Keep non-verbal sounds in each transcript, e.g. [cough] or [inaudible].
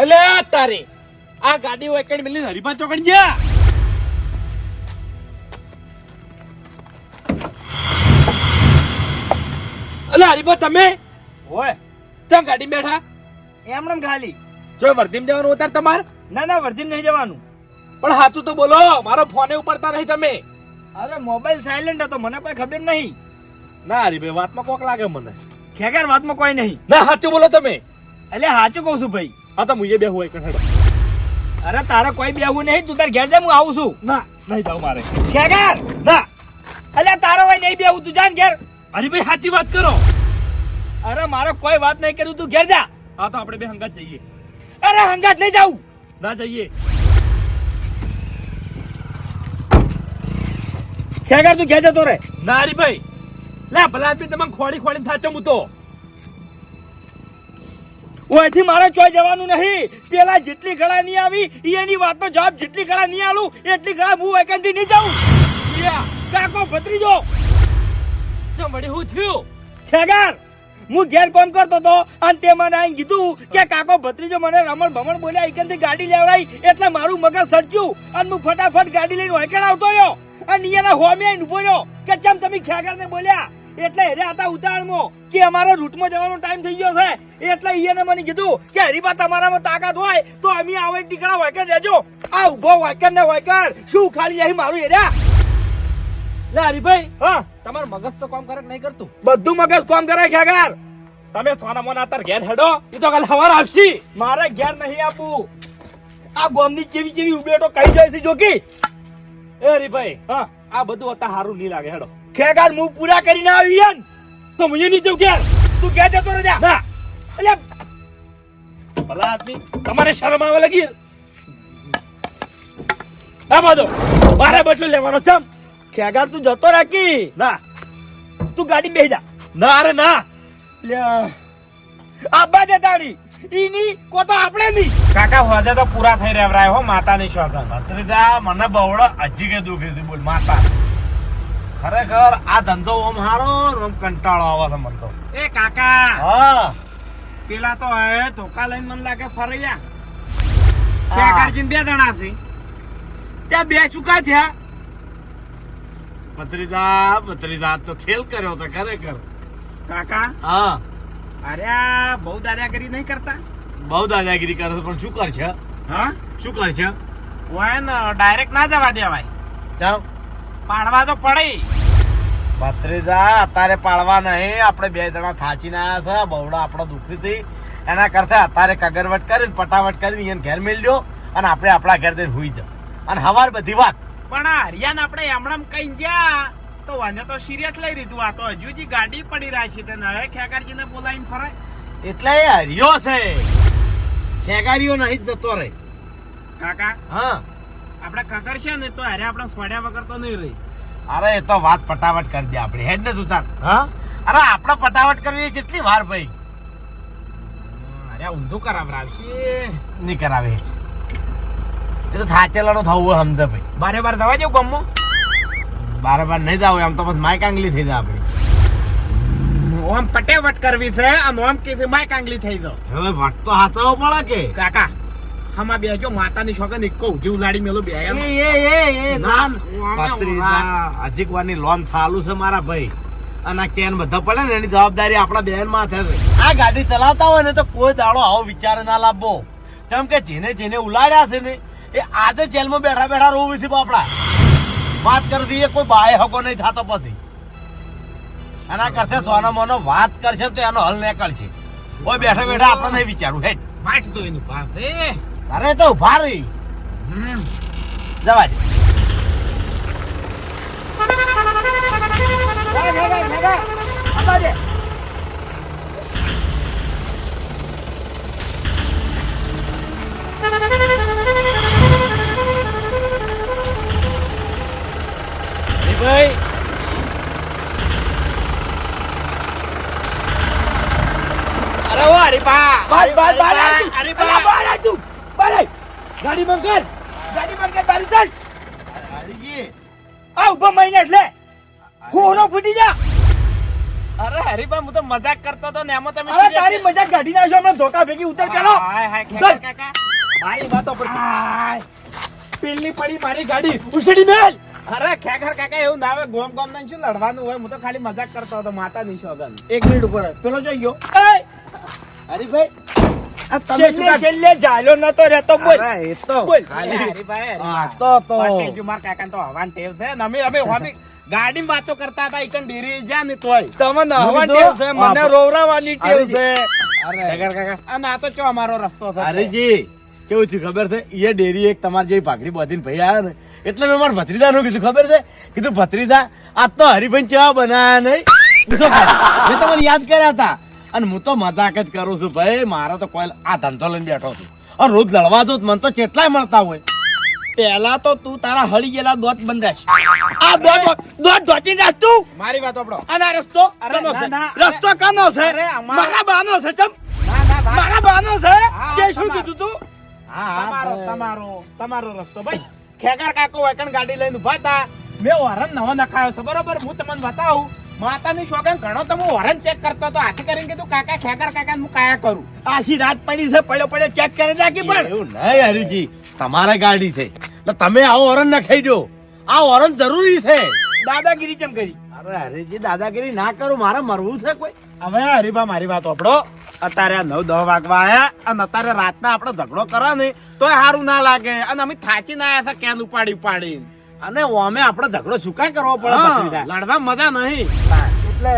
એટલે તારે. આ ગાડી એકડ મિલી હરિભા ચોકડી ગયા. અલે હરિભા તમે? ઓય ત્યાં ગાડી બેઠા? એમનેમ ખાલી. જો વર્ધીમ જવાનું ઉતાર તમાર? ના ના વર્ધી નહીં જવાનું. પણ સાચું તો બોલો મારો ફોને ઉપડતા નહીં તમે. અરે મોબાઈલ સાયલેન્ટ હતો મને કોઈ ખબર નહીં. ના હરીભાઈ વાતમાં કોક લાગે મને. ખેગાર વાતમાં કોઈ નહીં. ના સાચું બોલો તમે. એટલે સાચું કહું છું ભાઈ. આ તો મુજે બે હોય કઠડો અરે તારે કોઈ બેહવું નહીં તું તાર ઘેર જા હું આવું છું. ના નહીં જાવ મારે. શેગર ના. અલ્યા તારો હોય નહીં બેહવું તું જાન ઘેર. હરીભાઈ સાચી વાત કરો. અરે મારો કોઈ વાત નહીં કર્યું તું ઘેર જા. હા તો આપણે બે હંગાત જઈએ. અરે હંગાત નહીં જાવું ના જઈએ. શેગર તું ઘેર જતો રે ના હરીભાઈ લે ભલા આદમી તમે ખોડી ખોડી થાચો હું તો ઓયથી મારે ચોય જવાનું નહીં. પેલા જેટલી ગળા નહીં આવી એની વાતનો જવાબ જેટલી ગળા નહીં આલું એટલી ગળા હું એકાંતી નહીં જાઉં. કાકો ભત્રીજો ચમ વળી હું થયું? ખેગાર હું ઘેર કોમ કરતો તો અને તે મને આઈને કીધું કે કાકો ભત્રીજો મને રમણ ભમણ બોલ્યા એકંથી ગાડી લેવડાઈ એટલે મારું મગજ સર્જ્યું અને હું ફટાફટ ગાડી લઈને હોયકણ આવતો રહ્યો. અને અહીંયાના હોમે આઈને ઊભો રહ્યો કે ચમ તમે ખેગારને બોલ્યા? એટલે હેરે હતા ઉતાવળમાં કે અમારો રૂટમાં જવાનો ટાઈમ થઈ ગયો છે. એટલે ઈયને મને કીધું કે હરીબા તમારામાં તાકાત હોય તો અમે આવો એક દીકરા હોયકર રહેજો. આ ઊભો વાયકર ને વાયકર. શું ખાલી અહીં મારું હેર્યા? લે હરીભાઈ હા. તમારો મગજ તો કામ કરે નહીં કરતું? બધું મગજ કોમ કરે ખેગાર તમે સોના મોના તાર ઘેર હેડો એ તો કાલે હવાર આવશી. મારે ઘેર નહીં આપું આ ગોમની ચેવી ચેવી ઉબેટો કઈ જાય છે જોકી. એ હરીભાઈ હા. આ બધું અત્યારે સારું નહીં લાગે હેડો. ખેગાર હું પૂરા કરીને આવી હેન તો હું નહીં જઉં ઘેર. તું ઘેર જતો રહે જા ના. એટલે ભલા આદમી તમારે શરમ આવે લગી હા? માધો મારે બદલો લેવાનો છે ખેગાર તું જતો રાખી. ના. તું ગાડી બેહી જા. ના અરે ના. આબા દે તાળી ઈની કો તો આપણે નહીં. કાકા હોજે તો પૂરા થઈ રહ્યા હો માતાની શોધન ભત્રીજા મને બવડો હજી કે દુખી છે બોલ માતા. ખરેખર આ ધંધો ઓમ હારો ઓમ કંટાળો આવે છે મને તો. એ કાકા! હા. પેલા તો હે ધોકા લઈને મને લાગે ફરૈયા. ખેગારજી બે જણા છે. ત્યાં બે ચૂકા થયા. પત્રીદા પત્રીદા તો ખેલ કર્યો તો ખરેખર. કાકા! હા. અરે બહુ દાદાગીરી નહીં કરતા? બહુ દાદાગીરી કરે છે પણ શું કરશે? હા? શું કરશે? ઓય ને ડાયરેક્ટ ના જવા દેવાય. ચાલ. પાડવા તો પડે. ભત્રીજા અત્યારે પાડવા નહીં. આપણે બે જણા થાચીને આવ્યા છે. બહુડા આપણો દુખી થઈ એના કરતા અત્યારે કગરવટ કરી પટાવટ કરી એને ઘેર મેળ્યો અને આપણે આપણા ઘેર જઈને હુઈ જ અને હવાર બધી વાત. પણ આ હરિયાણ આપણે હમણાં કઈ ગયા? તો વાંધો તો સિરિયસ લઈ લીધું. આ તો હજુ જી ગાડી પડી રહી છે. તેને હવે ખેગારજીને બોલાવીને ફરાય. એટલે એ હરિયો છે. ખેગારીઓ નહીં જ જતો રે કાકા? હા. આપણે કકર છે ને તો અરે આપણે સ્વાડ્યા વગર તો નહીં રહી. અરે એ તો વાત પટાવટ કરી દે આપણે. હેડ ને તું હા? અરે આપણે પટાવટ કરવી કેટલી વાર ભાઈ? અરે ઊંધું કરાવરાવશે નહીં કરાવે. એ તો થાચેલાનો થવું હોય સમજે ભાઈ. બારે બાર દવા દેવું ગમો બારે બાર નહીં જાવ આમ તો બસ માય કાંગલી થઈ જાય આપણી. ઓમ પટેવટ કરવી છે આમ ઓમ કે માય કાંગલી થઈ જાવ હવે વટ તો હાચવો પડે કે? કાકા હમા બેજો માતાની છોકરા નિકો ઉજી ઉલાડી મેલો બે એ એ એ એ ના, નાન ઓમે પત્રીજા હજીક વારની લોન ચાલુ છે મારા ભાઈ. અને કેન બધા પડે ને એની જવાબદારી આપણા બેન માથે છે. આ ગાડી ચલાવતા હોય ને તો કોઈ દાડો આવો વિચાર ના લાવવો. કેમ કે જેને જેને ઉલાડ્યા છે ને એ આજે જેલમાં બેઠા બેઠા રોવું છે બાપડા. વાત કરી દઈએ કોઈ બાય હકો નહીં થતો પછી. એના કરશે સોનો મોનો વાત કરશે તો એનો હલ નીકળશે. કોઈ બેઠા બેઠા આપણે નહીં વિચારવું હેડ. વાંચ તો પાસે. અરે તો ઊભા રહી હમ. જવા દે. હરીભાઈ અરે ઓ હરીપા બાર બાર બાર આઈ તું. હરીપા અલા, બાર આઈ તું. બાર આઈ. ગાડી બંધ કર ગાડી બંધ કર, તારી ચાલ. આ ઊભા મહિને એટલે. હું ઓનો ફૂટી જા. અરે હરીભાઈ હું તો મજાક કરતો હતો ને એમાં તમે અરે તારી મજાક કાઢી નાખશો હમણાં ધોકા ભેગી ઉતર પેલો. હાય હાય કાકા મારી વાતો પર પેલી પડી મારી ગાડી. ઉસડી મેલ. અરે ખેખર કાકા એવું ના આવે ગોમ ગોમ ને શું લડવાનું હોય? હું તો ખાલી મજાક કરતો હતો માતા નહીં શોગન એક મિનિટ ઉપર. પેલો જોઈ ગયો! હરીભાઈ છેલ્લે છેલ્લે જાલ્યો નતો રહેતો બોલ. એ તો બોલ. ખાલી તો. તો પટેલજી, માર કાકા તો હવાન ટેવ છે ને અમે અમે હોબી ગાડી વાતો કરતા હતા ઈકન ડેરી જ્યાં ને તોય. તમને હું ટેવ છે મને રોવરાવાની ટેવ છે. ખેકર કાકા. અને આ તો ચો અમારો રસ્તો છે. હરીજી કેવું થયું ખબર છે? એ ડેરી એક તમારી જેવી ભાગડી બાંધીને ભાઈ આવ્યા ને એટલે મેં મારા ભત્રીજાનું કીધું ખબર છે? કીધું ભત્રીજા આ તો હરિભાઈ ચેવા બનાયા નહીં. મેં તમને યાદ કર્યા હતા. અને હું તો મજાક જ કરું છું ભાઈ. મારે તો કોઈ આ ધંધો લઈને બેઠો છું. અને રોજ લડવા દો મને તો કેટલાય મળતા હોય. પેલા તો તું તારા હળી ગયેલા દોત બંધાશ આ દોત દોત ધોતી નાખ તું. મારી વાત આપણો અને આ રસ્તો કનો છે? રસ્તો કનો છે? મારા બાનો છે ચમ. મારા બાનો છે? કે શું કીધું તું? તમારો તમારો તમારો રસ્તો ભાઈ. ખેગર કાકો વેકણ ગાડી લઈને ઊભા હતા. મેં વરણ નવો નખાયો છે બરોબર? હું તમને બતાવું. માતાની શોખે ઘણો તો હું હોરન ચેક કરતો હતો. હાથી કરીને કીધું કાકા ખેકર કાકા હું કાયા કરું? આશી રાત પડી છે પડ્યો પડ્યો ચેક કરે નાખી પણ. એવું નહીં હરીજી. તમારે ગાડી છે. એટલે તમે આવો વરણ નખાઈ દો. આ હોરન જરૂરી છે. દાદાગીરી કેમ કરી? અરે હરીજી દાદાગીરી ના કરું. મારે મરવું છે કોઈ. હવે હરીભા મારી વાત આપડો અત્યારે આ નવ દહ વાગવા આવ્યા અને અત્યારે રાતના આપણે ઝઘડો કરો ને તોય સારું ના લાગે. અને અમે થાચી ના આયા છે કેન ઉપાડી ઉપાડી અને ઓમે આપડે ઝઘડો શું કાંઈ કરવો પડે લડવા મજા નહીં. એટલે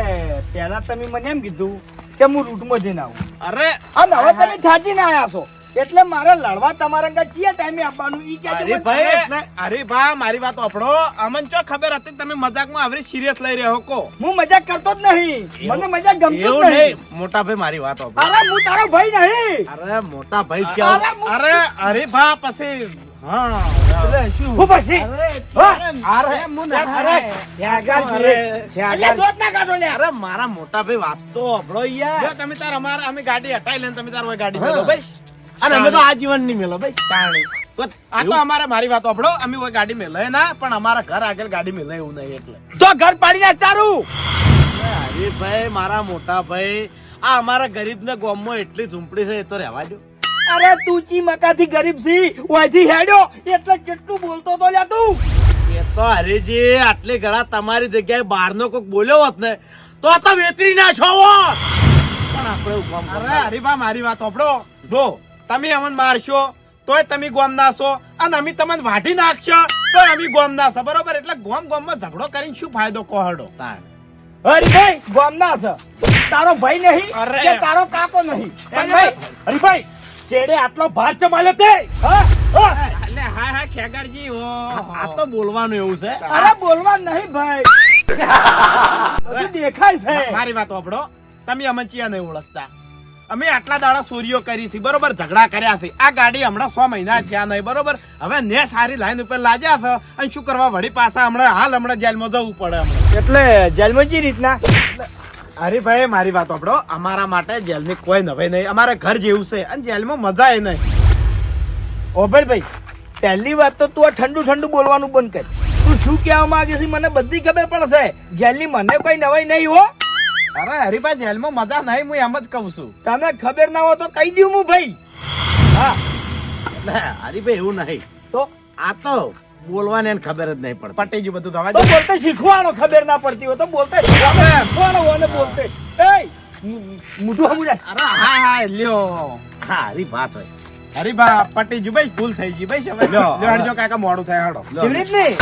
પેલા તમે મને એમ કીધું કે હું રૂટમાં જઈને આવું. અરે અને હવે તમે થાચી ના આવ્યા છો. એટલે મારે લડવા તમારા કઈ ચિયા ટાઈમે આપવાનું? ઈ કે અરે ભાઈ અરે ભા મારી વાત આપડો અમન ચો ખબર હતી તમે મજાકમાં આવરી સિરિયસ લઈ રહ્યો કો. હું મજાક કરતો જ નહીં. મને મજાક ગમતો જ નહીં. મોટા ભાઈ મારી વાત આપો અરે હું તારો ભાઈ નહીં. અરે મોટા ભાઈ કે અરે અરે ભા પછી મારા મોટા ભાઈ વાત તો અભળો યાર. તમે તાર અમારા અમે ગાડી હટાવી લઈને તમે તાર ગાડી મેલો ભાઈ અને અમે તો આ જીવન નહીં મેલો ભાઈ તાણી. આ તો અમારે મારી વાત અભળો અમે કોઈ ગાડી મેલે ના પણ અમારા ઘર આગળ ગાડી મેલે એવું નહીં એટલે. તો ઘર પાડી નાખ તારું. અરે ભાઈ મારા મોટા ભાઈ આ અમારા ગરીબ ને ગોમમાં એટલી ઝૂંપડી છે એ તો રહેવા દો અરે તું ચી મકાથી ગરીબ છી? ઓયથી હેડ્યો? એટલે જેટલું બોલતો તો લ્યા તું. એ તો હરીજી આટલી ગળા તમારી જગ્યાએ બહારનો કોક બોલ્યો હોત ને તો આ તો વેતરી ના છો હોત. પણ આપણે એવું અરે હરીભા મારી વાત સાંભળો જો તમે અમને મારશો તોય તમે ગોમ નાશો અને અમે તમને વાઢી નાખશો તોય અમે ગોમ નાશો બરોબર? એટલે ગોમ ગોમમાં ઝઘડો કરીને શું ફાયદો કોહડો હરીભાઈ ગામના છે. તારો ભાઈ નહીં અરે. કે તારો કાકો નહીં. ભાઈ અરે હરીભાઈ ચેડે આટલો ભાર ચમાલ્યો તે? એટલે હા? હા ખેગારજી આ તો બોલવાનું એવું છે. અરે બોલવા નહીં ભાઈ. દેખાય છે. મારી વાત સાંભળો તમે અમે ચિયા નહીં ઓળખતા. અમે આટલા દાડા સોરીઓ કરી છે બરોબર? ઝઘડા કર્યા છે. આ ગાડી હમણાં સો મહિના થયા નહીં બરોબર? હવે ને સારી લાઈન ઉપર લાગ્યા છે અને શું કરવા વળી પાછા હમણાં હાલ હમણાં જેલમાં જવું પડે એટલે જેલમાં જે રીતના? અરે ભાઈ મારી વાત આપડો અમારા માટે જેલની કોઈ નવાઈ નહીં. અમારે ઘર જેવું છે અને જેલમાં મજા એ નહીં. ઓભર ભાઈ પહેલી વાત તો તું આ ઠંડુ ઠંડુ બોલવાનું બંધ કર. તું શું કહેવા માંગે છે મને બધી ખબર પડશે. જેલની મને કોઈ નવાઈ નહીં હો. અરે હરીભાઈ જેલમાં મજા નહીં હું એમ જ કહું છું. તને ખબર ના હોય તો કહી દઉં હું ભાઈ. હા. હરીભાઈ એવું નહીં. તો? આ તો બોલવાની એને ખબર જ નહીં પડતી. પટી ગયું બધું થવા બોલતા શીખવાનો ખબર ના પડતી હોય તો બોલતે શીખવાનો. હોય ને બોલતે. એ મુઢું હમું જા અરે હા હા લ્યો. હા હરી વાત હોય. હરી બા પટી ગયું ભાઈ ભૂલ થઈ ગઈ ભાઈ હવે લ્યો લ્યો હળજો કાકા મોડું થાય હડો એવી રીત નહીં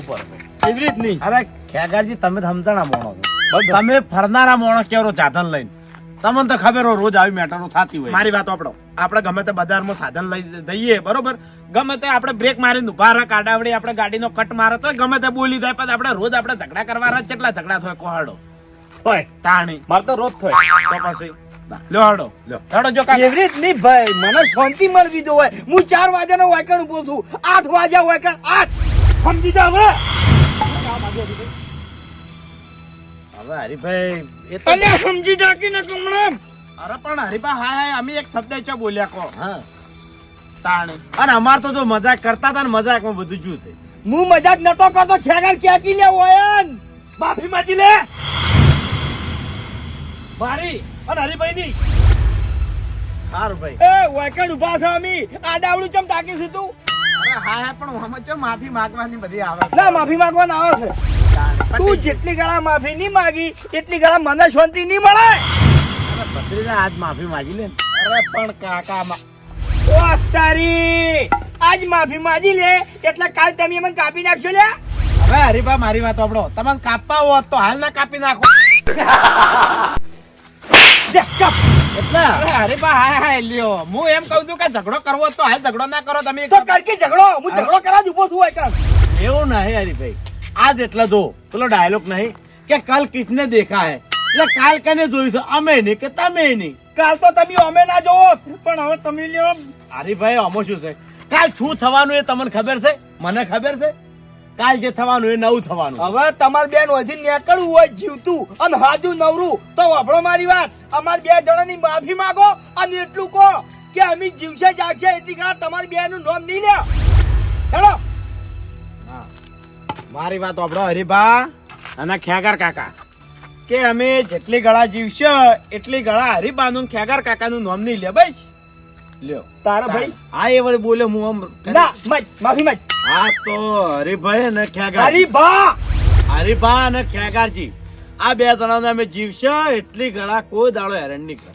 ઉપર. એવી રીત નહીં અરે ખેગારજી તમે તો સમજણા મોણો છો. તમે ફરનારા મોણો કેવો જાધન લઈને? તમને તો ખબર હોય રોજ આવી મેટરો થતી હોય. મારી વાત આપણો આપણે ગમે તે બજારમાં સાધન લઈ દઈએ બરોબર? ગમે તે આપણે બ્રેક મારીને ઊભા રહે કાડાવડી આપણે ગાડીનો કટ મારે તો ગમે તે બોલી જાય પછી આપણે રોજ આપણે ઝઘડા કરવા રહે કેટલા ઝઘડા થાય કોહાડો? હોય. તાણી મારે તો રોજ થાય. તો પછી? લ્યો હડો. લ્યો. હડો જો કાકા. એવરી નહીં ભાઈ મને શાંતિ મળવી જો હોય. હું ચાર વાગ્યાનો વાયકણ ઊભો છું. આઠ વાગ્યા વાયકણ આઠ. સમજી જા હવે. હવે હરીભાઈ એ તો અલ્યા સમજી જા કે ન કમણમ અરે પણ હરીભા હા હા અમે એક શબ્દ ચો બોલ્યા કો? હા. તાણી. અને અમાર તો જો મજાક કરતા હતા ને મજાકમાં બધું જુ છે. હું મજાક નતો કરતો ખેગર ક્યાંકી લે ઓયન માફી માંગી લે. મારી અને હરીભાઈ ની સારું ભાઈ. એ વાયકણ ઊભા છે અમી. આ ડાવડું ચમ તાકી છે તું? અરે હા હા પણ ચો માફી માંગવાની બધી આવે ના માફી માંગવાના આવે છે. તું જેટલી ગાળા માફી નહીં માગી એટલી ગળા મને શાંતિ નહીં મળે. ભત્રીજા આજ માફી માંગી લે અરે પણ કાકા ઓ તારી આજ માફી માંગી લે એટલે કાલ તમે મને કાપી નાખશો લે હવે હરીભા મારી વાત આપણો તમને કાપવા હોત તો હાલ ના કાપી નાખો. એટલે? હરીબા હા હા લ્યો. હું એમ કહું છું કે ઝઘડો કરવો તો હાલ ઝઘડો ના કરો તમે. તો કરકે ઝઘડો હું ઝઘડો કરવા જ ઊભો છું વાયકણ એવું નહીં હરીભાઈ આજ એટલા જો. પેલો ડાયલોગ નહીં કે કાલ કિસને દેખા હે. એટલે કાલ કને જોઈશું? અમે નહીં કે તમે નહીં. કાલ તો તમે અમે ના જોવો. પણ હવે તમે લ્યો. અરે ભાઈ અમો શું છે? કાલ શું થવાનું એ તમને ખબર છે? મને ખબર છે? કાલ જે થવાનું એ નવું થવાનું. હવે તમાર બેન હજી નીકળવું હોય, જીવતું અને હાજુ નવરું, તો વાપરો મારી વાત. અમાર બે જણાની માફી માંગો અને એટલું કહો કે અમે જીવશે, જાગશે, એટલી ઘણા તમારી બેનનું નામ નહીં લે હેલો મારી વાત સાંભળો હરિભા. અને ખેગાર કાકા. કે અમે જેટલી ગળા જીવશે એટલી ગળા હરીબાનું ખેગાર કાકાનું નામ નહીં લે ભાઈ લ્યો. તારા ભાઈ હા એ વળી બોલે હું આમ ના મત માફી મત હા તો હરિભાઈ અને ખેગાર. હરિભા! બા હરીભા અને ખ્યાગારજી આ બે જણાને અમે જીવશે એટલી ગળા કોઈ દાડો હેરાન નહીં કરે.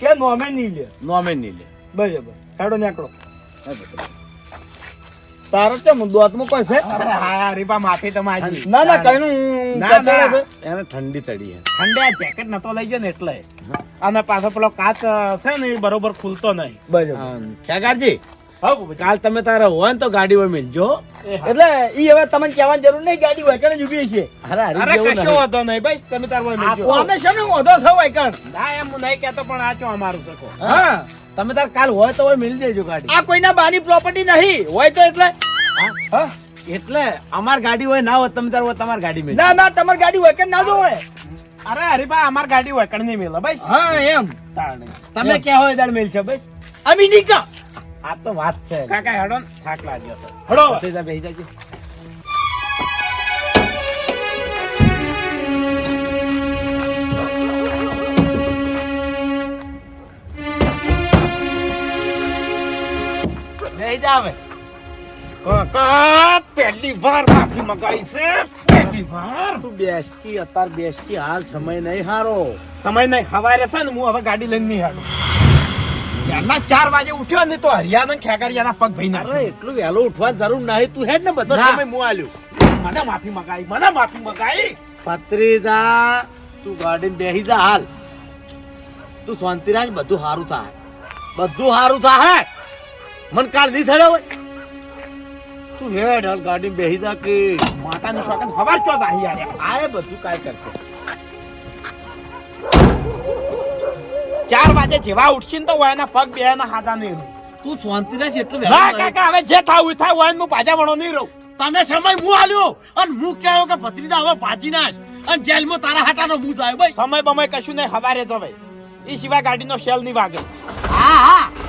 કે નોમે નહીં લે. નોમે નહીં લે. બરાબર. કાઢો નીકળો તારો ચમ દોતમાં કોઈ છે. હા હરીભા માફી તો ના ના કઈ ના ના એને ઠંડી ચડી છે. ઠંડી જેકેટ નતો લઈ ગયો ને એટલે. અને પાછો પેલો કાચ છે ને બરોબર ખુલતો નહીં. બરાબર. ખેગારજી કાલ તમે તારા હોય ને તો ગાડી હોય મિલજો એટલે ઈ હવે તમને કહેવાની જરૂર નહીં ગાડી હોય કે ઊભી છે. અરે અરે કશો વાંધો નહીં તમે તારા હોય મિલજો. અમે છે ને ઓધો છો ના એમ હું નહીં કહેતો પણ આ ચો અમારું શકો હા. તમે તાર કાલ હોય તો હોય મિલ દેજો ગાડી. આ કોઈના બાની પ્રોપર્ટી નહીં. હોય તો એટલે. હા? હા? એટલે અમાર ગાડી હોય ના હોય તમે તાર હોય તમારી ગાડી મિલી. ના ના તમારી ગાડી હોય કે ના જો હોય. અરે હરીભા અમાર ગાડી હોય કણ નહીં મિલે ભાઈ હા એમ. તમે ક્યાં હોય તાર મિલ છે ભાઈ અમી નીકા આ તો વાત છે. કાકા હેડો થાક લાગ્યો છે. જા, બેસી જાજે. બેસી જાવે. કાકા પહેલી વાર માફી મંગાઈ છે. પહેલી વાર. તું બેસતી અત્યાર બેસતી હાલ સમય નહીં હારો. સમય નહીં ખવાય રહેશે ને હું હવે ગાડી લઈને નહીં હાલું. યારના ચાર વાગે ઉઠ્યો ને તો હરિયાના ખેકરિયાના પગ ભઈ અરે એટલું વહેલો ઉઠવાની જરૂર નહીં તું હેડ ને બધો ના. સમય હું આલ્યો. મને માફી મંગાઈ મને માફી મંગાઈ. પત્રીજા તું ગાડી બેહી જા હાલ. તું શાંતિરાજ બધું સારું થાય. બધું સારું થાય મન કાલ નહીં થયો હોય. તું હે ઢાલ ગાડી બેહી જા કે. માતાની શોખન હવાર ચો દાહી આરે. આ બધું કાય કરશે. ચાર વાગે જેવા ઉઠશી ને તો વાયના પગ બે ના હાથા નહીં રહું. તું છે એટલું ના. કાકા હવે જે થાવું થાય હોય હું પાછા વણો નહીં રહું. તને સમય હું આલ્યો? અને હું કહેવો કે ભત્રીજા હવે ભાજી નાશ અને જેલમાં તારા હાટાનો હું જાય ભાઈ સમય બમય કશું નહીં હવારે તો ભાઈ એ સિવાય ગાડીનો શેલ નહીં વાગે. હા હા.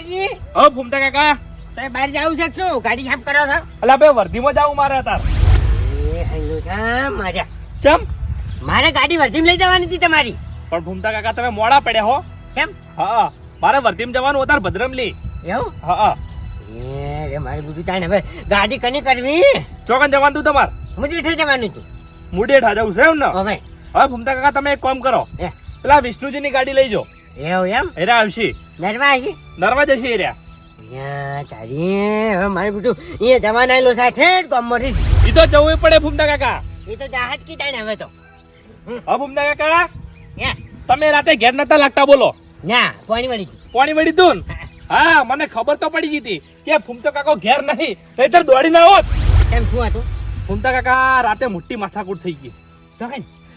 કાકાજી હો ફૂમતા કાકા. તમે બહાર જાવ છે શું? ગાડી સાફ કરો છો? અલા બે વર્ધીમાં જાવું મારે તાર એ હૈયો છે મારા ચમ? મારે ગાડી વર્ધીમાં લઈ જવાની હતી તમારી. પણ ફૂમતા કાકા તમે મોડા પડ્યા હો. કેમ? હા મારે વર્ધીમાં જવાનું વધારે ભદ્રમલી એવું? હા. એ રે મારી બધું તાણ. હવે ગાડી કની કરવી? ચોકન જવાનું તું તમારે? થઈ જવાનું તું. મુડેઠ જવું છે એમ ને? હવે. હવે ફૂમતા કાકા તમે એક કામ કરો. પેલા વિષ્ણુજીની ગાડી લઈ જાઓ એવું એમ? એરા આવશે. નરવા જશે એર્યા યા તારી હવે મારી બધું અહીંયા જવાના આવેલો સાથે ગામમાંથી. ઈ તો જવું પડે ફૂમતા કાકા. એ તો જાહત કી તાણ હવે તો. હા ફૂમતા કાકા? તમે રાતે ઘેર નતા લાગતા બોલો. ના પાણી ગયું. પાણી વળી તું હા. મને ખબર તો પડી ગઈ કે ફૂમતો કાકો ઘેર નહીં નહીતર દોડી ના હોત. એમ શું હતું? ફૂમતા કાકા રાતે મોટી માથાકૂટ થઈ ગઈ.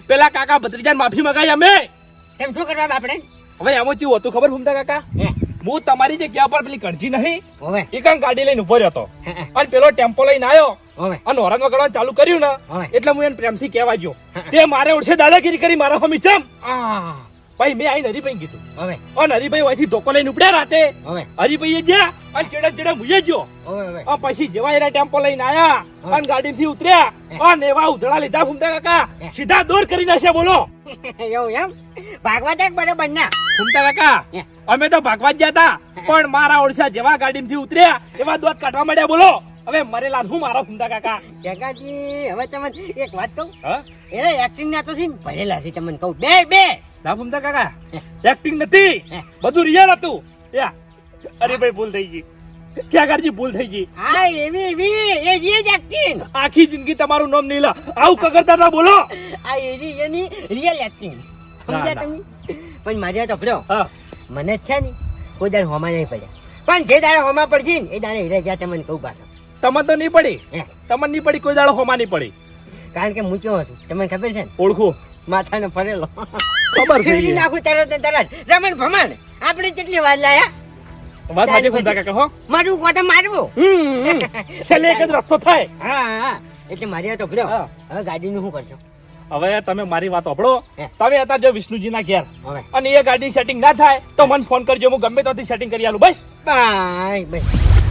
પેલા કાકા ભત્રીજાને માફી મંગાઈ અમે. કેમ શું કરવા આપણે હવે એમાં ચેવું હતું ખબર ભૂમતા કાકા? હે. તમારી જગ્યા પર પેલી કણજી નહીં હવે. એ ગાડી લઈને ઊભો રહ્યો અને પેલો ટેમ્પો લઈને આવ્યો અને ઓરંગ વગાડવાનું ચાલુ કર્યું ને એટલે હું એને પ્રેમથી કહેવા ગયો. તે મારે ઉડશે દાદાગીરી કરી મારા હમી ચમ. પછી મેં આઈને હરીભાઈ કીધું. હવે. અને હરીભાઈ અહીંથી ધોકો લઈને ઉપડ્યા રાતે. હવે. હરીભાઈ ગયા અને ચેડે ચેડે મુજે ગયો. હવે હવે. પછી જેવા એના ટેમ્પો લઈને આયા અને ગાડીથી ઉતર્યા. અને એવા ઉધડા લીધા ફૂમતા કાકા. સીધા દોર કરી નાખ્યા બોલો. [laughs] એવું એમ? ભાગવા જાય બને બન્યા? ફૂમતા કાકા અમે તો ભાગવા ગયા હતા પણ મારા ઓળસા જેવા ગાડીમાંથી ઉતર્યા એવા દોત કાઢવા માંડ્યા બોલો. હવે મરેલા હું મારા ફૂમતા કાકા? કાકાજી હવે તમને એક વાત કહું? હા? એને એક્ટિંગ ના તો છે ભરેલા છે તમને કહું. બે બે. ના કાકા? એક્ટિંગ નથી. બધું રિયલ હતું. અરે ભાઈ ભૂલ થઈ ગઈ. ક્યાં કરજી ભૂલ થઈ ગઈ? હા એવી એવી એ જે એક્ટિંગ આખી જિંદગી તમારું નામ નહીં લા. આવું કગરતા ના બોલો. આ એની એની રિયલ એક્ટિંગ સમજ્યા તમે? પણ મારી તો પડ્યો મને છે ને કોઈ દાડે હોમા નહીં પડ્યા પણ જે દાડે હોમા પડશે ને એ દાડે હીરે ગયા તમને કહું પાછો. તમને તો નહીં પડી. તમને નહીં પડી કોઈ દાડે હોમા નહીં પડી. કારણ કે હું કેવો હતું? તમને ખબર છે ને? ઓળખું. માથાનો ફરેલો. ખબર છે ફેરવી નાખું તરત તરત. રમણ ભમણ આપણે કેટલી વાર લાયા? વાત સાચી ફૂમતા કાકા હો. મારું કોતા મારવું. [laughs] છેલ્લે એક જ રસ્તો થાય. હા હા. એટલે મારી તો પડ્યો હવે ગાડીનું શું કરશો? હવે તમે મારી વાત સાંભળો. તમે હતા જો વિષ્ણુજીના ઘેર. હવે. અને એ ગાડી સેટિંગ ના થાય તો મને ફોન કરજો. હું ગમે ત્યાંથી સેટિંગ કરી આલું. બસ. Bye bye.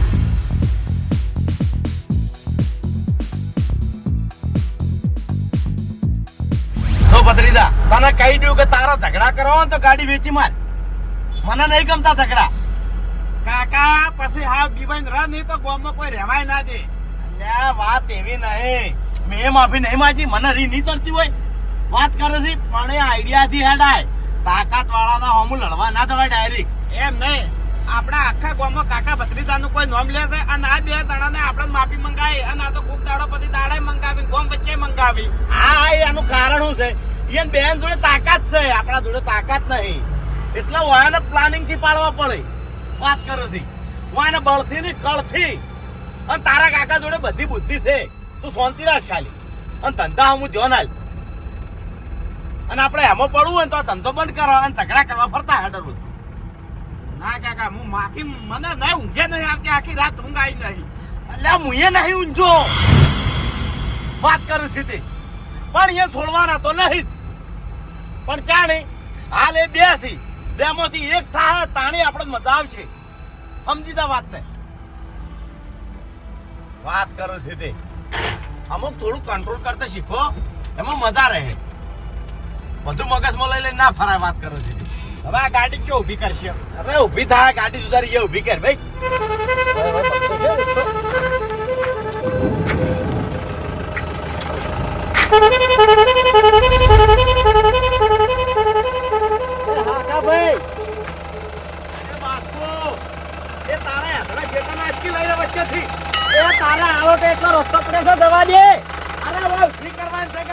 તો ભત્રીજા તને કહી દઉં કે તારા ઝઘડા કરો તો ગાડી વેચી માર. મને નહીં ગમતા ઝઘડા. કાકા પછી હા બીબાઈ રહ નહીં તો ગામમાં કોઈ રહેવાય ના દે. અલ્યા વાત એવી નહીં. મેં માફી નહીં માજી મને રી નહીં ચડતી હોય. વાત કરે છે પણ એ આઈડિયા થી હેડાય. તાકાત વાળાના હોમું લડવા ના થવાય ડાયરેક્ટ. એમ નહીં. આપણા આખા ગામમાં કાકા ભત્રીજાનું કોઈ નોમ લે છે અને આ બે દાડાને આપણે માફી મંગાવી અને આ તો ખૂબ દાડો પછી દાડે મંગાવી ગોમ વચ્ચે મંગાવી. હા હા, એનું કારણ શું છે? એને બેન જોડે તાકાત છે, આપણા જોડે તાકાત નહીં. એટલે વાયને પ્લાનિંગથી પાડવા પડે. વાત કરે છે. વાયને બળથી ની કળથી. અને તારા કાકા જોડે બધી બુદ્ધિ છે. તું શાંતિ રાખ ખાલી. અને ધંધા હું જો હાલ અને આપણે એમાં પડવું હોય તો આ ધંધો બંધ કરો અને ઝઘડા કરવા ફરતા હેડર ના કાકા, હું માફી, મને નહીં ઊંઘે નહીં આવતી, આખી રાત ઊંઘ આવી નહીં. અલ્યા એ નહીં ઊંચો વાત કરું છું તે. પણ એ છોડવાના તો નહીં. પણ ચાણે હાલ એ બે બે માંથી એક થાય તાણી આપણે મજા આવશે સમજી તા વાતને. વાત કરો છે તે. અમુક થોડું કંટ્રોલ કરતા શીખો, એમાં મજા રહે. બધું મગજમાં લઈ લઈને ના ફરાય વાત કરો છે હવે આ ગાડી ચો ઊભી કરશે? અરે ઊભી થાય ગાડી સુધારી એ ઊભી કર ભાઈ. એ બાપુ, એ તારા હેઠળના શેતાના અટકી લઈ લે વચ્ચેથી. એ તારા આવો તો એટલો રસ્તો પડે છે દવા દે અરે વાહ, ઊભી કરવાની છે ગાડી.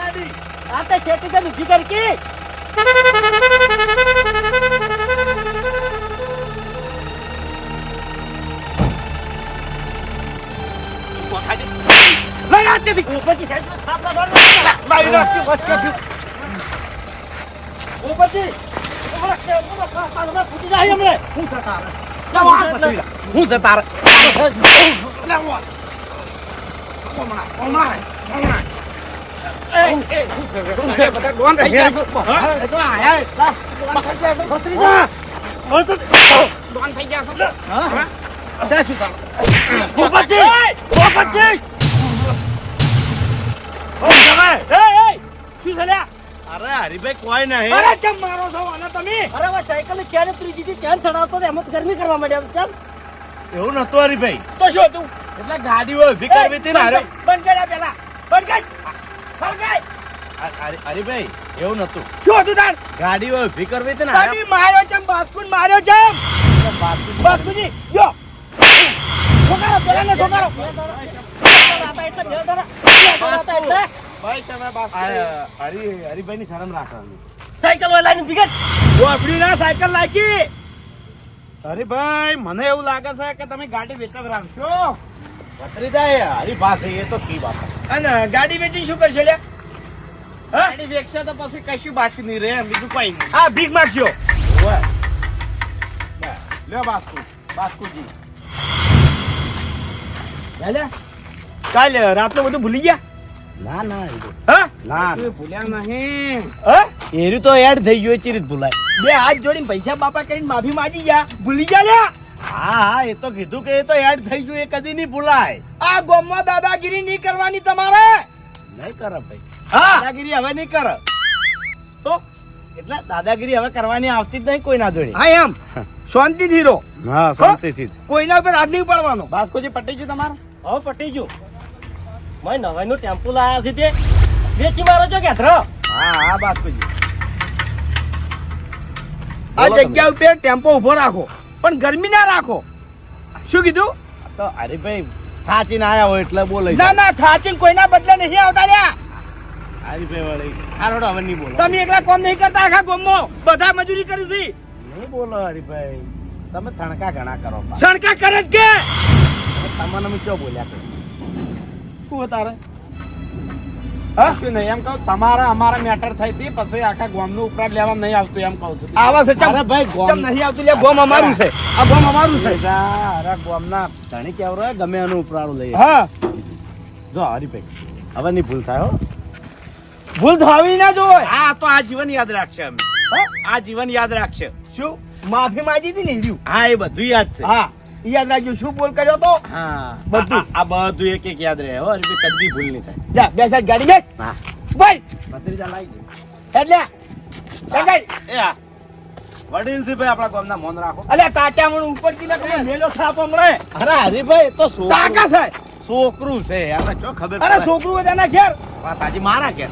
આ તે શેટી તો બીજી કરકી લઈ આ ચેથી ઉપરથી સાઈડ થાપ લગાડો લઈ રાખતી વચ્ચેથી ઉપરથી ફૂટી જાય હમણે. અરે હરીભાઈ કોઈ નહીં અરે કેમ મારો છો અને તમે અરે વા સાયકલની ચેન ઉતરી દીધી ચડાવતો એમ જ ગરમી કરવા માંડ્યા ચાલ એવું નતું હરીભાઈ તો શું હતું એટલે ગાડી હોય ઊભી કરવી હતી ને બંધ કર્યા પેલા બંધ કર હરી- હરીભાઈ એવું નતું શું હતું તાર? ગાડી હોય ઊભી કરવી હતી ને તમે માર્યો છે બાસ્કુન માર્યો છે બાસ્કુજી જો. ઠોકારો પેલા ને ઠોકારો. ભાઈ તમે આ હરી હરીભાઈ ની શરમ રાખવાની. સાયકલ વાળા ની આપણી ના સાયકલ લાગી. અરે ભાઈ મને એવું લાગે છે કે તમે ગાડી વેચવા રાખશો. પતરી જાય હરી પાસે એ તો કી બાપા અને ગાડી વેચી શું કરશો લે ગાડી વેચશે તો પછી કશું બાકી નહીં રે બીજું કઈ નહીં. હા ભીખ માગજો. લ્યો બાસ્કુ બાસ્કુજી. લે કાલ રાતનું બધું ભૂલી ગયા? ના ના હા? ના ભૂલ્યા નહીં. હા? એરી તો એડ થઈ ગયું એ ચી ભૂલાય. બે હાથ જોડીને પૈસા બાપા કરીને માફી માંગી ગયા. ભૂલી ગયા લ્યા? હા હા એ તો કીધું કે એ તો એડ થઈ ગયું એ કદી નહીં ભૂલાય. આ ગોમમાં દાદાગીરી નહીં કરવાની તમારે? નહીં કરે ભાઈ. દાદાગીરી હવે નહીં કર. તો? એટલે દાદાગીરી હવે કરવાની આવતી જ નહીં કોઈ ના જોડે. હા એમ? શાંતિથી રહો. હા શાંતિથી કોઈના ઉપર હાથ નહીં પડવાનો ભાસ્કોજી પટી ગયું તમારું? હવે પટી ગયું. મેં નવાઈનું ટેમ્પો લાયા છે તે. વેચી મારો છો કે હા હા ભાસ્કોજી આ જગ્યા ઉપર ટેમ્પો ઊભો રાખો. પણ ગરમી ના રાખો. શું કીધું? તો અરે ભાઈ થાચીને આવ્યા હોય એટલે બોલે ના ના થાચીને કોઈના બદલે નહીં આવતા લ્યા તમે એકલા કોમ નહીં કરતા આખા ગોમો બધા મજૂરી કરી છે. નહીં બોલો હરીભાઈ. તમે થણકા ઘણા કરો. સણકા કરે જ કે? તમને અમે ચો બોલ્યા કરો? શું તારે? હા? શું નહીં એમ કહું તમારા અમારા મેટર થઈ હતી પછી આખા ગોમનું ઉપરાટ લેવા નહીં આવતું એમ કહું છું. આવા છે અરે ભાઈ, ગોમ- નહીં આવતું લે ગોમ અમારું છે. આ ગોમ અમારું છે. અરે ગોમના ધણી કેવરો ગમે એનું ઉપરાળું લઈએ. હા. જો હરીભાઈ હવે નહીં ભૂલ થાય હો. ભૂલ થવી ના જોય હા તો આ જીવન યાદ રાખશે અમે. આ જીવન યાદ રાખશે. શું? માફી માંગી હતી ને ઈ રહ્યું. હા એ બધું યાદ છે. હા. યાદ રાખજો શું બોલ કર્યો તો હા બધું. આ- બધું એક એક યાદ રહે. હો હરીભાઈ કદી ભૂલ નહીં થાય. જા બેસ ગાડી બેસ. હા. ભાઈ. ભત્રીજા લાવી દે. એટલે જગાઈ એ હા વડીલ છે આપણા ગામના મોન રાખો. અલે તાચા મને ઉપરથી લખે મેલો થાપ હમણે. અરે હરીભાઈ તો તાકા છોકરું છે. છોકરું છે ખબર અરે છોકરું તેના ઘેર. તાજી મારા કે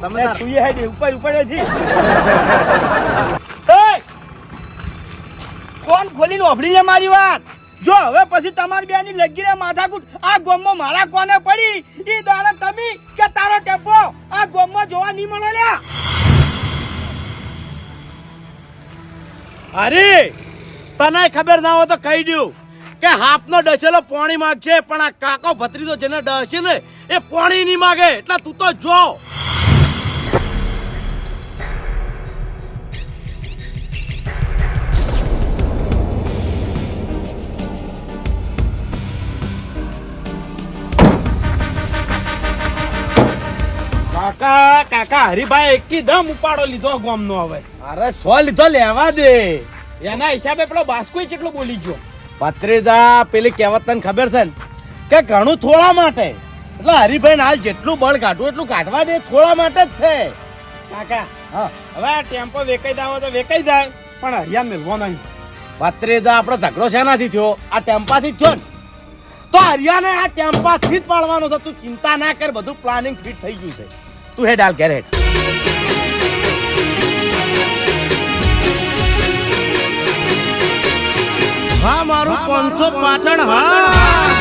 તમે એ હે ઉપર ઉપર હેડી. [laughs] કોણ ખોલીને ઓભળી લે મારી વાત? જો હવે પછી તમારી બેની લગી રે માથાકૂટ. આ ગોમમાં મારા કોને પડી? એ દાડે તમે કે તારો ટેમ્પો આ ગોમમાં જોવા નહીં મળે લ્યા અરે તને ખબર ના હોય તો કહી દઉં કે હાથનો ડસેલો પોણી માગશે પણ આ કાકો ભત્રીજો જેને ડસે ને એ પોણી નહીં માગે. એટલે તું તો જો. કાકા કાકા હરીભાઈ એકી દમ ઉપાડો લીધો ગોમનો હવે. અરે સો લીધો લેવા દે. એના હિસાબે પેલો બાસ્કો કેટલો બોલી ગયો? ભત્રીજા પેલી કહેવત તને ખબર છે ને? કે ઘણું થોડા માટે. એટલે હરીભાઈ હાલ જેટલું બળ કાઢવું એટલું કાઢવા દે થોડા માટે જ છે. કાકા હા. હવે આ ટેમ્પો વેકાઈ દાવો તો વેકાઈ જાય પણ હરિયા મેળવો નહીં. ભત્રીજા આપણો ઝઘડો શેનાથી થયો? આ ટેમ્પાથી જ થયો ને? તો હરિયાને આ ટેમ્પાથી જ પાડવાનો છે. તું ચિંતા ના કર બધું પ્લાનિંગ ફિટ થઈ ગયું છે. તું હેડ હાલ ઘેર હેડ. હા મારું પાંચસો પાટણ હા.